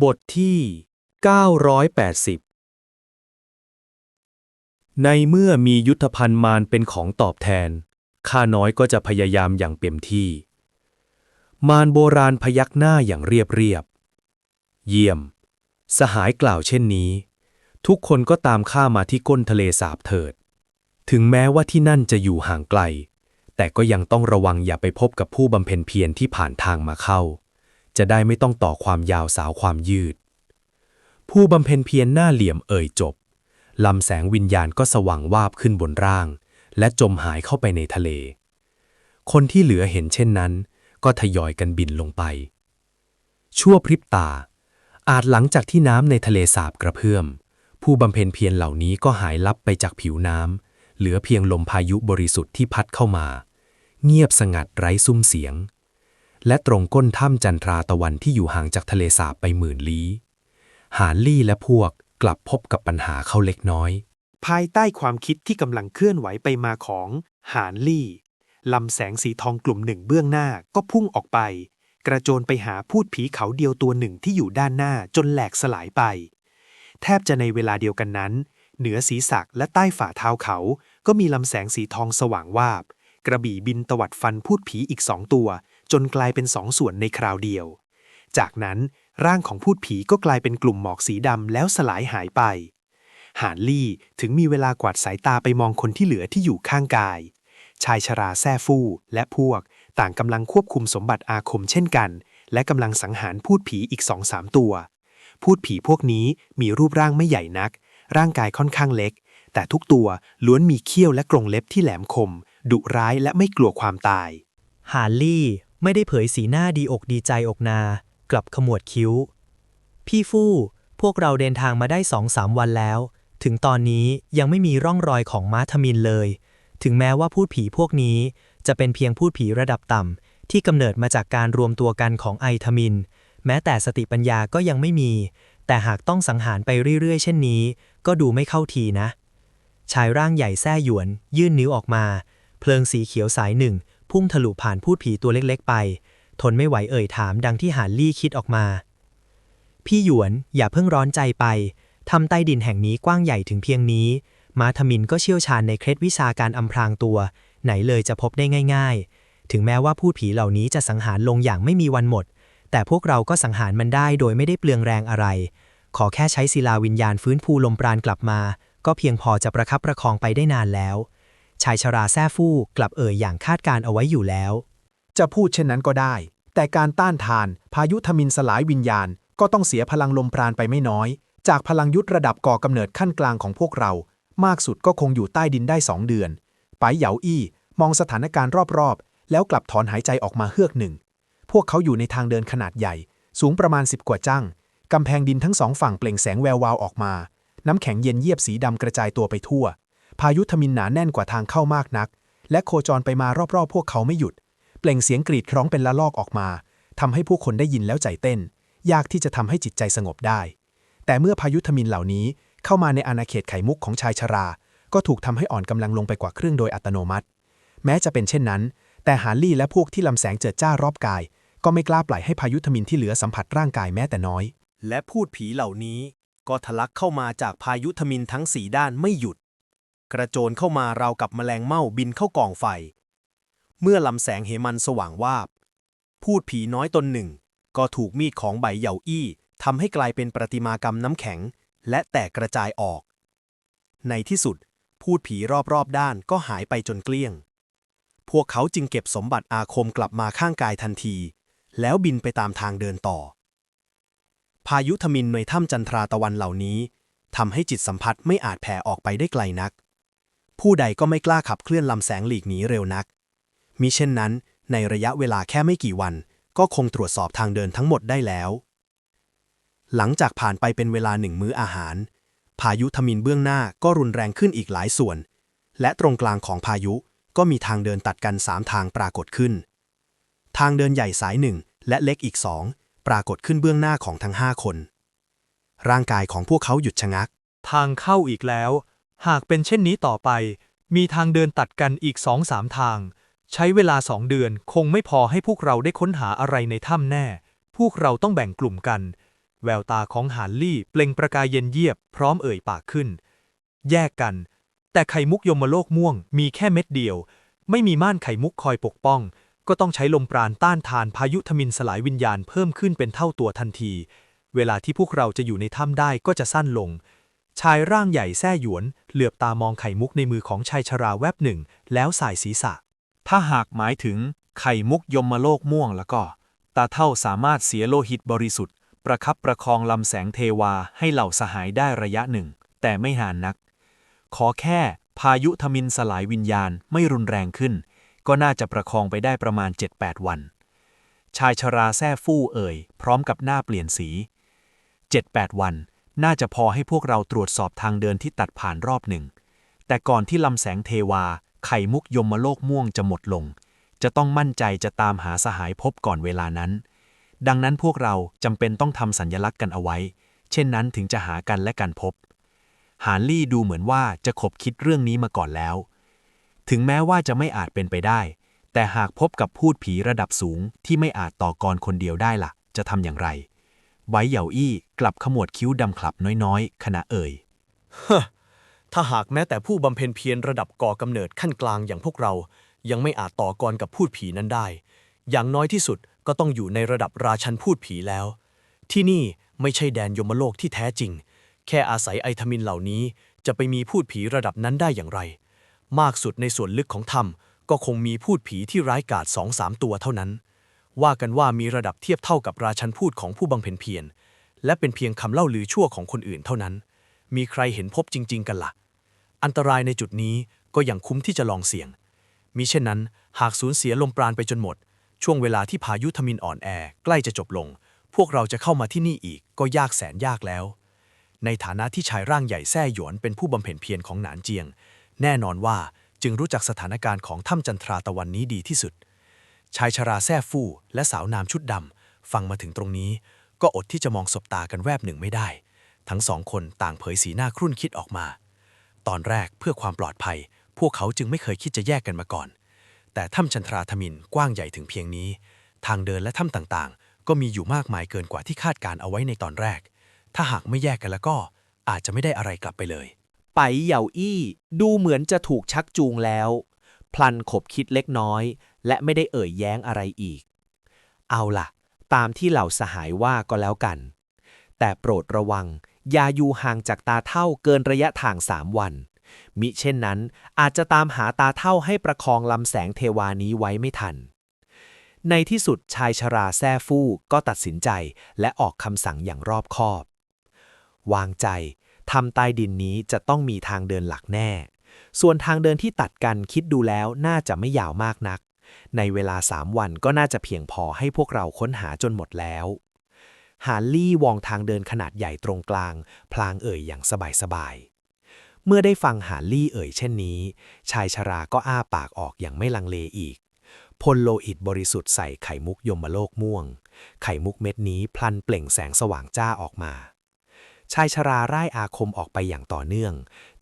บทที่ 980 ในเมื่อมียุทธภัณฑ์มารเป็นของตอบแทน ข้าน้อยก็จะพยายามอย่างเต็มที่ มารโบราณพยักหน้าอย่างเรียบเรียบ เยี่ยม สหายกล่าวเช่นนี้ ทุกคนก็ตามข้ามาที่ก้นทะเลสาบเถิด ถึงแม้ว่าที่นั่นจะอยู่ห่างไกล แต่ก็ยังต้องระวังอย่าไปพบกับผู้บำเพ็ญเพียรที่ผ่านทางมาเข้า จะได้ไม่ต้องต่อความยาวสาวความยืด ผู้บำเพ็ญเพียรหน้าเหลี่ยมเอ่ยจบลำแสงวิญญาณก็สว่างวาบขึ้นบนร่าง และจมหายเข้าไปในทะเล คนที่เหลือเห็นเช่นนั้น ก็ทยอยกันบินลงไป ชั่วพริบตา อาจหลังจากที่น้ำในทะเลสาบกระเพื่อม ผู้บำเพ็ญเพียรเหล่านี้ก็หายลับไปจากผิวน้ำเหลือเพียงลมพายุบริสุทธิ์ที่พัดเข้ามา เงียบสงัดไร้ซุ้มเสียง และตรงก้นถ้ำจันทราตะวันที่อยู่ห่างจากทะเลสาบไปหมื่นลี้ หานลี่และพวกกลับพบกับปัญหาเข้าเล็กน้อย ภายใต้ความคิดที่กำลังเคลื่อนไหวไปมาของหานลี่ลำแสงสีทองกลุ่มหนึ่งเบื้องหน้าก็พุ่งออกไป กระโจนไปหาพูดผีเขาเดียวตัวหนึ่งที่อยู่ด้านหน้าจนแหลกสลายไป แทบจะในเวลาเดียวกันนั้น เหนือศีรษะและใต้ฝ่าเท้าเขา ก็มีลำแสงสีทองสว่างวาบ กระบี่บินตวัดฟันพูดผีอีกสองตัว จนกลายเป็นสองส่วนในคราวเดียว จากนั้นร่างของพูดผีก็กลายเป็นกลุ่มหมอกสีดำแล้วสลายหายไป หานลี่ถึงมีเวลากวาดสายตาไปมองคนที่เหลือที่อยู่ข้างกาย ชายชราแซ่ฟู่และพวกต่างกำลังควบคุมสมบัติอาคมเช่นกัน และกำลังสังหารพูดผีอีกสองสามตัว พูดผีพวกนี้มีรูปร่างไม่ใหญ่นัก ร่างกายค่อนข้างเล็ก แต่ทุกตัวล้วนมีเขี้ยวและกรงเล็บที่แหลมคม ดุร้ายและไม่กลัวความตาย หาลี่ ไม่ได้เผยสีหน้าดีอกดีใจอกนา กลับขมวดคิ้ว พี่ฟู่ พวกเราเดินทางมาได้สองสามวันแล้ว ถึงตอนนี้ยังไม่มีร่องรอยของม้าทมินเลย ถึงแม้ว่าพูดผีพวกนี้ จะเป็นเพียงพูดผีระดับต่ำที่กำเนิดมาจากการรวมตัวกันของไอทมิน แม้แต่สติปัญญาก็ยังไม่มี แต่หากต้องสังหารไปเรื่อยๆ เช่นนี้ ก็ดูไม่เข้าทีนะ ชายร่างใหญ่แซ่หยวน ยื่นนิ้วออกมา เพลิงสีเขียวสายหนึ่ง พุ่งทะลุผ่านพูดผีตัวเล็กๆไป ทนไม่ไหวเอ่ยถามดังที่หานลี่คิดออกมา พี่หยวนอย่าเพิ่งร้อนใจไปทำใต้ดินแห่งนี้กว้างใหญ่ถึงเพียงนี้ มาทมินก็เชี่ยวชาญในเคล็ดวิชาการอำพรางตัว ไหนเลยจะพบได้ง่าย ๆ ถึงแม้ว่าพูดผีเหล่านี้จะสังหารลงอย่างไม่มีวันหมด แต่พวกเราก็สังหารมันได้โดยไม่ได้เปลืองแรงอะไร ขอแค่ใช้ศิลาวิญญาณฟื้นฟูลมปราณกลับมา ก็เพียงพอจะประคับประคองไปได้นานแล้ว ชายชราแซ่ฟู่กลับเอ่ยอย่างคาดการเอาไว้อยู่แล้ว จะพูดเช่นนั้นก็ได้ แต่การต้านทาน พายุทมินสลายวิญญาณ ก็ต้องเสียพลังลมปราณไปไม่น้อย จากพลังยุทธระดับก่อกำเนิดขั้นกลางของพวกเรา มากสุดก็คงอยู่ใต้ดินได้สองเดือนไปเหยาอี้ มองสถานการณ์รอบๆ แล้วกลับถอนหายใจออกมาเฮือกหนึ่ง พวกเขาอยู่ในทางเดินขนาดใหญ่ สูงประมาณ10กว่าจั่งกำแพงดินทั้งสองฝั่งเปล่งแสงแวววาวออกมา น้ำแข็งเย็นเยียบสีดำกระจายตัวไปทั่ว พายุทมินหนาแน่นกว่าทางเข้ามากนัก และโคจรไปมารอบๆ พวกเขาไม่หยุด เปล่งเสียงกรีดร้องเป็นละลอกออกมาทำให้ผู้คนได้ยินแล้วใจเต้น ยากที่จะทำให้จิตใจสงบได้ แต่เมื่อพายุทมินเหล่านี้เข้ามาในอาณาเขตไขมุกของชายชรา ก็ถูกทำให้อ่อนกำลังลงไปกว่าครึ่งโดยอัตโนมัติ แม้จะเป็นเช่นนั้น แต่หาลี่และพวกที่ลำแสงเจิดจ้ารอบกาย ก็ไม่กล้าปล่อยให้พายุทมินที่เหลือสัมผัสร่างกายแม้แต่น้อย และพูดผีเหล่านี้ก็ทะลักเข้ามาจากพายุทมินทั้งสี่ด้านไม่หยุด กระโจนเข้ามาราวกับแมลงเม่าบินเข้ากองไฟ เมื่อลำแสงเหมันสว่างวาบ พูดผีน้อยตนหนึ่ง ก็ถูกมีดของใบเหยาอี้ทำให้กลายเป็นประติมากรรมน้ำแข็ง และแตกกระจายออก ในที่สุด พูดผีรอบๆด้านก็หายไปจนเกลี้ยง พวกเขาจึงเก็บสมบัติอาคมกลับมาข้างกายทันที แล้วบินไปตามทางเดินต่อ พายุทมินในถ้ำจันทราตะวันเหล่านี้ทำให้จิตสัมผัสไม่อาจแผ่ออกไปได้ไกลนัก ผู้ใดก็ไม่กล้าขับเคลื่อนลำแสงหลีกหนีเร็วนัก มิเช่นนั้น ในระยะเวลาแค่ไม่กี่วัน ก็คงตรวจสอบทางเดินทั้งหมดได้แล้ว หลังจากผ่านไปเป็นเวลาหนึ่งมื้ออาหาร พายุทมินเบื้องหน้าก็รุนแรงขึ้นอีกหลายส่วน และตรงกลางของพายุก็มีทางเดินตัดกันสามทางปรากฏขึ้น ทางเดินใหญ่สายหนึ่งและเล็กอีกสองปรากฏขึ้นเบื้องหน้าของทั้งห้าคน ร่างกายของพวกเขาหยุดชะงัก ทางเข้าอีกแล้ว หากเป็นเช่นนี้ต่อไป มีทางเดินตัดกันอีกสองสามทาง ใช้เวลาสองเดือนคงไม่พอให้พวกเราได้ค้นหาอะไรในถ้ำแน่ พวกเราต้องแบ่งกลุ่มกัน แววตาของหานลี่เปล่งประกายเย็นเยียบพร้อมเอ่ยปากขึ้น แยกกัน แต่ไข่มุกยมโลกม่วงมีแค่เม็ดเดียว ไม่มีม่านไข่มุกคอยปกป้อง ก็ต้องใช้ลมปราณต้านทานพายุทมินสลายวิญญาณเพิ่มขึ้นเป็นเท่าตัวทันที เวลาที่พวกเราจะอยู่ในถ้ำได้ก็จะสั้นลง ชายร่างใหญ่แซ่หยวน เหลือบตามองไข่มุกในมือของชายชราแวบหนึ่ง แล้วสายศีรษะ ถ้าหากหมายถึงไข่มุกยมโลกม่วงแล้วก็ ตาเท่าสามารถเสียโลหิตบริสุทธิ์ ประคับประคองลำแสงเทวาให้เหล่าสหายได้ระยะหนึ่ง แต่ไม่หานนัก ขอแค่พายุทมินสลายวิญญาณไม่รุนแรงขึ้น ก็น่าจะประคองไปได้ประมาณ 7-8 วัน ชายชราแซ่ฟู่เอ่ย พร้อมกับหน้าเปลี่ยนสี 7-8 วัน น่าจะพอให้พวกเราตรวจสอบทางเดินที่ตัดผ่านรอบหนึ่ง แต่ก่อนที่ลำแสงเทวา ไข่มุกยมโลกม่วงจะหมดลง จะต้องมั่นใจจะตามหาสหายพบก่อนเวลานั้น ดังนั้นพวกเราจำเป็นต้องทำสัญญลักษณ์กันเอาไว้ เช่นนั้นถึงจะหากันและกันพบ หานลี่ดูเหมือนว่าจะขบคิดเรื่องนี้มาก่อนแล้ว ถึงแม้ว่าจะไม่อาจเป็นไปได้ แต่หากพบกับพูดผีระดับสูงที่ไม่อาจต่อกรคนเดียวได้ล่ะ จะทำอย่างไร ไว้เหย่าอี้กลับขมวดคิ้วดำคลับน้อยๆ ขณะเอ่ยถ้าหากแม้แต่ผู้บำเพ็ญเพียรระดับก่อกำเนิดขั้นกลางอย่างพวกเรา ยังไม่อาจต่อกรกับพูดผีนั้นได้ อย่างน้อยที่สุดก็ต้องอยู่ในระดับราชันพูดผีแล้ว ที่นี่ไม่ใช่แดนยมโลกที่แท้จริง แค่อาศัยไอทมินเหล่านี้ จะไปมีพูดผีระดับนั้นได้อย่างไร มากสุดในส่วนลึกของถ้ำก็คงมีพูดผีที่ร้ายกาจสองสามตัวเท่านั้น ว่ากันว่ามีระดับเทียบเท่ากับราชันพูดของผู้บำเพ็ญเพียร และเป็นเพียงคำเล่าลือชั่วของคนอื่นเท่านั้น มีใครเห็นพบจริง ๆ กันละ่ะ อันตรายในจุดนี้ก็ยังคุ้มที่จะลองเสี่ยง มิเช่นนั้น หากสูญเสียลมปราณไปจนหมด ช่วงเวลาที่พายุทมินอ่อนแอใกล้จะจบลง พวกเราจะเข้ามาที่นี่อีกก็ยากแสนยากแล้ว ในฐานะที่ชายร่างใหญ่แซ่หยวนเป็นผู้บำเพ็ญเพียรของหนานเจียง แน่นอนว่าจึงรู้จักสถานการณ์ของถ้ำจันทราตะวันนี้ดีที่สุด ชายชราแซ่ฟู่และสาวนามชุดดำฟังมาถึงตรงนี้ ก็อดที่จะมองสบตากันแวบหนึ่งไม่ได้ ทั้งสองคนต่างเผยสีหน้าครุ่นคิดออกมา ตอนแรกเพื่อความปลอดภัย พวกเขาจึงไม่เคยคิดจะแยกกันมาก่อน แต่ถ้ำชันทราธมินกว้างใหญ่ถึงเพียงนี้ ทางเดินและถ้ำต่างๆ ก็มีอยู่มากมายเกินกว่าที่คาดการเอาไว้ในตอนแรก ถ้าหากไม่แยกกันแล้วก็อาจจะไม่ได้อะไรกลับไปเลยไปเหย่าอี้ดูเหมือนจะถูกชักจูงแล้ว พลันขบคิดเล็กน้อย และไม่ได้เอ่ยแย้งอะไรอีก เอาล่ะ ตามที่เหล่าสหายว่าก็แล้วกัน แต่โปรดระวัง อย่าอยู่ห่างจากตาเท่าเกินระยะทางสามวัน มิเช่นนั้นอาจจะตามหาตาเท่าให้ประคองลำแสงเทวานี้ไว้ไม่ทัน ในที่สุดชายชราแซ่ฟู่ก็ตัดสินใจและออกคำสั่งอย่างรอบคอบ วางใจทำใต้ดินนี้จะต้องมีทางเดินหลักแน่ ส่วนทางเดินที่ตัดกันคิดดูแล้วน่าจะไม่ยาวมากนัก ในเวลาสามวันก็น่าจะเพียงพอให้พวกเราค้นหาจนหมดแล้วฮาร์ลี่วองทางเดินขนาดใหญ่ตรงกลาง พลางเอ่ยอย่างสบายๆ เมื่อได้ฟังฮาร์ลี่เอ่ยเช่นนี้ ชายชราก็อ้าปากออกอย่างไม่ลังเลอีกพ่นโลหิตบริสุทธิ์ใส่ไข่มุกยมโลกม่วง ไข่มุกเม็ดนี้พลันเปล่งแสงสว่างจ้าออกมา ชายชราร่ายอาคมออกไปอย่างต่อเนื่อง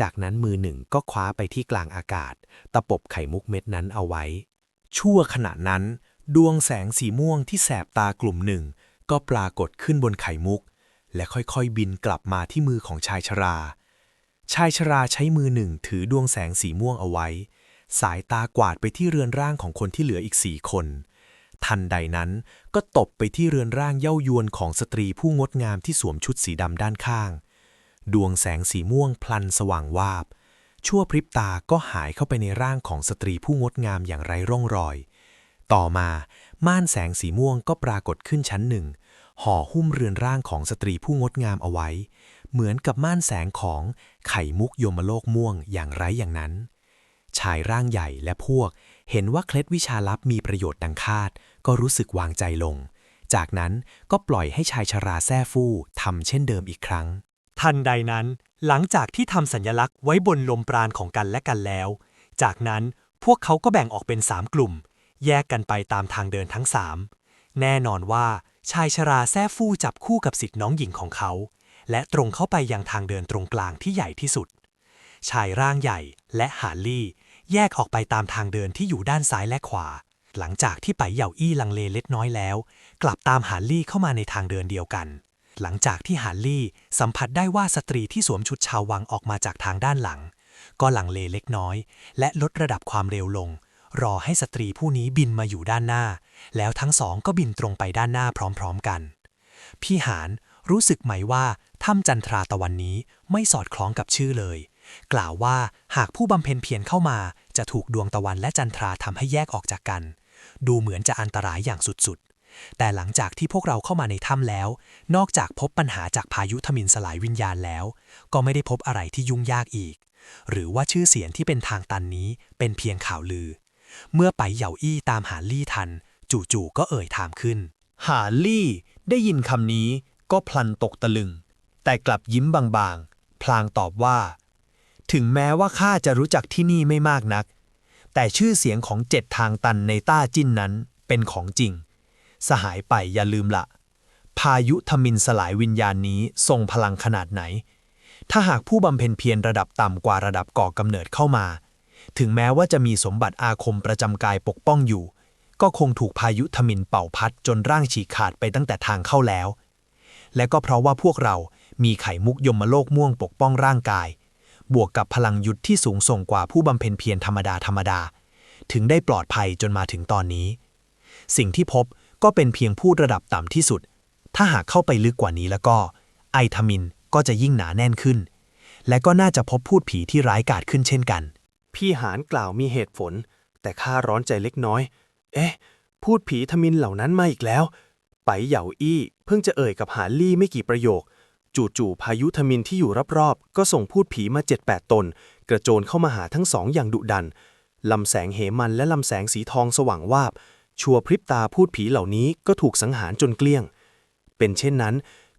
จากนั้นมือหนึ่งก็คว้าไปที่กลางอากาศ ตะปบไข่มุกเม็ดนั้นเอาไว้ ชั่วขณะนั้น ดวงแสงสีม่วงที่แสบตากลุ่มหนึ่ง ก็ปรากฏขึ้นบนไข่มุก และค่อยๆบินกลับมาที่มือของชายชรา ชายชราใช้มือหนึ่งถือดวงแสงสีม่วงเอาไว้ สายตากวาดไปที่เรือนร่างของคนที่เหลืออีกสี่คน ทันใดนั้นก็ตบไปที่เรือนร่างเย้ายวนของสตรีผู้งดงามที่สวมชุดสีดำด้านข้าง ดวงแสงสีม่วงพลันสว่างวาบ ชั่วพริบตาก็หายเข้าไปในร่างของสตรีผู้งดงามอย่างไร้ร่องรอย ต่อมาม่านแสงสีม่วงก็ปรากฏขึ้นชั้นหนึ่ง ห่อหุ้มเรือนร่างของสตรีผู้งดงามเอาไว้ เหมือนกับม่านแสงของไข่มุกยมโลกม่วงอย่างไรอย่างนั้น ชายร่างใหญ่และพวก เห็นว่าเคล็ดวิชาลับมีประโยชน์ดังคาด ก็รู้สึกวางใจลง จากนั้นก็ปล่อยให้ชายชราแซ่ฟู่ทำเช่นเดิมอีกครั้ง ทันใดนั้น หลังจากที่ทำสัญลักษณ์ไว้บนลมปราณของกันและกันแล้ว จากนั้นพวกเขาก็แบ่งออกเป็นสามกลุ่ม แยกกันไปตามทางเดินทั้งสามแน่นอนว่าชายชราแซ่ฟู่จับคู่กับสิทธิ์น้องหญิงของเขา และตรงเข้าไปยังทางเดินตรงกลางที่ใหญ่ที่สุด ชายร่างใหญ่และฮาร์ลี่ แยกออกไปตามทางเดินที่อยู่ด้านซ้ายและขวา หลังจากที่ไปเหย่าอี้ลังเลเล็กน้อยแล้ว กลับตามฮาร์ลี่เข้ามาในทางเดินเดียวกัน หลังจากที่ฮาร์ลี่สัมผัสได้ว่าสตรีที่สวมชุดชาววังออกมาจากทางด้านหลัง ก็หลังเลเล็กน้อย และลดระดับความเร็วลง รอให้สตรีผู้นี้บินมาอยู่ด้านหน้า แล้วทั้งสองก็บินตรงไปด้านหน้าพร้อมๆกัน พี่หานรู้สึกไหมว่าถ้ำจันทราตะวันนี้ไม่สอดคล้องกับชื่อเลย กล่าวว่าหากผู้บำเพ็ญเพียรเข้ามา จะถูกดวงตะวันและจันทราทำให้แยกออกจากกัน ดูเหมือนจะอันตรายอย่างสุดๆ แต่หลังจากที่พวกเราเข้ามาในถ้ำแล้ว นอกจากพบปัญหาจากพายุทมินสลายวิญญาณแล้ว ก็ไม่ได้พบอะไรที่ยุ่งยากอีก หรือว่าชื่อเสียงที่เป็นทางตันนี้เป็นเพียงข่าวลือ เมื่อไปเหย่าอี้ตามหาลี่ทัน จู่ๆก็เอ่ยถามขึ้น หาลี่ได้ยินคำนี้ก็พลันตกตะลึง แต่กลับยิ้มบางๆ พลางตอบว่า ถึงแม้ว่าข้าจะรู้จักที่นี่ไม่มากนัก แต่ชื่อเสียงของเจ็ดทางตันในต้าจิ้นนั้นเป็นของจริง สหายไปอย่าลืมละ พายุทมินสลายวิญญาณนี้ทรงพลังขนาดไหน ถ้าหากผู้บำเพ็ญเพียรระดับต่ำกว่าระดับก่อกำเนิดเข้ามา ถึงแม้ว่าจะมีสมบัติอาคมประจำกายปกป้องอยู่ ก็คงถูกพายุทมินเป่าพัดจนร่างฉีกขาดไปตั้งแต่ทางเข้าแล้ว และก็เพราะว่าพวกเรามีไข่มุกยมโลกม่วงปกป้องร่างกาย บวกกับพลังยุทธที่สูงส่งกว่าผู้บำเพ็ญเพียรธรรมดาธรรมดา ถึงได้ปลอดภัยจนมาถึงตอนนี้ สิ่งที่พบ ก็เป็นเพียงผู้ระดับต่ำที่สุด ถ้าหากเข้าไปลึกกว่านี้แล้วก็ ไอทามินก็จะยิ่งหนาแน่นขึ้น และก็น่าจะพบพูดผีที่ร้ายกาจขึ้นเช่นกัน พี่หานกล่าวมีเหตุผล แต่ข้าร้อนใจเล็กน้อย เอ๊ะ พูดผีทมินเหล่านั้นมาอีกแล้ว ไปเหย่าอี้เพิ่งจะเอ่ยกับหาลี่ไม่กี่ประโยค จู่ๆพายุทมินที่อยู่รอบๆก็ส่งพูดผีมาเจ็ดแปดตน กระโจนเข้ามาหาทั้งสองอย่างดุดันลำแสงเหมันและลำแสงสีทองสว่างวาบ ชัวพริบตาพูดผีเหล่านี้ก็ถูกสังหารจนเกลี้ยง เป็นเช่นนั้น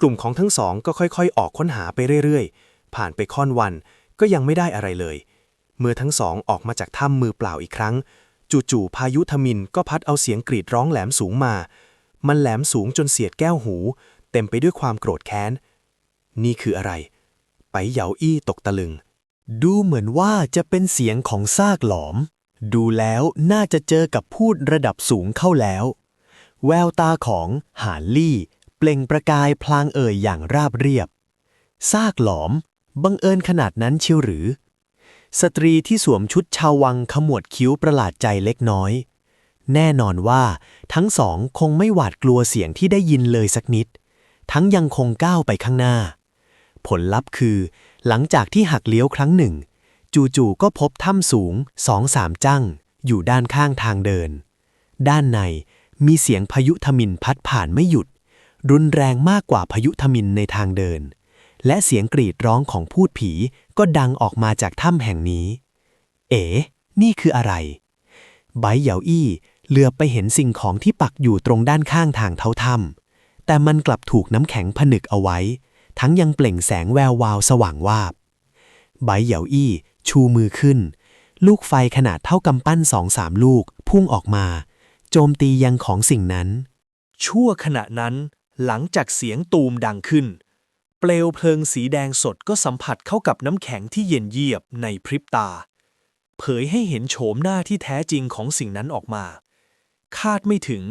กลุ่มของทั้งสองก็ค่อยๆ ออกค้นหาไปเรื่อยๆ ผ่านไปค่อนวันก็ยังไม่ได้อะไรเลย เมื่อทั้งสองออกมาจากถ้ำมือเปล่าอีกครั้ง จู่ๆพายุทมินก็พัดเอาเสียงกรีดร้องแหลมสูงมา มันแหลมสูงจนเสียดแก้วหู เต็มไปด้วยความโกรธแค้น นี่คืออะไร ไปเหยาอี้ตกตะลึง ดูเหมือนว่าจะเป็นเสียงของซากหลอม ดูแล้วน่าจะเจอกับพูดระดับสูงเข้าแล้ว แววตาของหานลี่ เปล่งประกายพลางเอ่ยอย่างราบเรียบ ซากหลอม บังเอิญขนาดนั้นเชียวหรือ สตรีที่สวมชุดชาววังขมวดคิ้วประหลาดใจเล็กน้อย แน่นอนว่าทั้งสองคงไม่หวาดกลัวเสียงที่ได้ยินเลยสักนิด ทั้งยังคงก้าวไปข้างหน้า ผลลัพธ์คือ หลังจากที่หักเลี้ยวครั้งหนึ่ง จู่ๆก็พบถ้ำสูงสองสามจั่งอยู่ด้านข้างทางเดิน ด้านในมีเสียงพายุทมินพัดผ่านไม่หยุด รุนแรงมากกว่าพายุทมินในทางเดิน และเสียงกรีดร้องของพูดผีก็ดังออกมาจากถ้ำแห่งนี้ เอ๋ นี่คืออะไรไบเหยาอี้เหลือบไปเห็นสิ่งของที่ปักอยู่ตรงด้านข้างทางเท้าถ้ำแต่มันกลับถูกน้ำแข็งผนึกเอาไว้ ทั้งยังเปล่งแสงแวววาวสว่างวาบไบเหยาอี้ ชูมือขึ้น ลูกไฟขนาดเท่ากำปั้นสองสามลูก พุ่งออกมา โจมตียังของสิ่งนั้น ชั่วขณะนั้น หลังจากเสียงตูมดังขึ้น เปลวเพลิงสีแดงสดก็สัมผัสเข้ากับน้ำแข็งที่เย็นเยียบในพริบตา เผยให้เห็นโฉมหน้าที่แท้จริงของสิ่งนั้นออกมา คาดไม่ถึง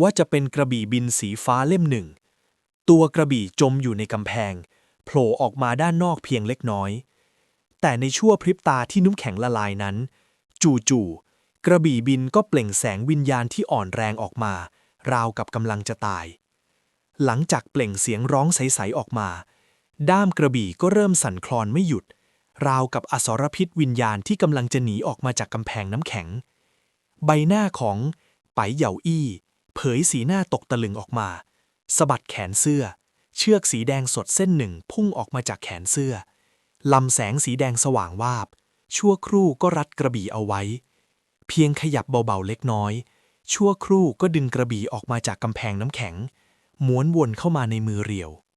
ว่าจะเป็นกระบี่บินสีฟ้าเล่มหนึ่ง ตัวกระบี่จมอยู่ในกำแพง โผล่ออกมาด้านนอกเพียงเล็กน้อย แต่ในชั่วพริบตาที่น้ำแข็งละลายนั้น จู่ๆกระบี่บินก็เปล่งแสงวิญญาณที่อ่อนแรงออกมา ราวกับกำลังจะตาย หลังจากเปล่งเสียงร้องใสๆออกมา ด้ามกระบี่ก็เริ่มสั่นคลอนไม่หยุด ราวกับอสรพิษวิญญาณที่กำลังจะหนีออกมาจากกำแพงน้ำแข็ง ใบหน้าของไปเหยาอี้ เผยสีหน้าตกตะลึงออกมาสะบัดแขนเสื้อ เชือกสีแดงสดเส้นหนึ่งพุ่งออกมาจากแขนเสื้อ ลำแสงสีแดงสว่างวาบ ชั่วครู่ก็รัดกระบี่เอาไว้ เพียงขยับเบาๆเล็กน้อย ชั่วครู่ก็ดึงกระบี่ออกมาจากกำแพงน้ำแข็ง ม้วนวนเข้ามาในมือเรียว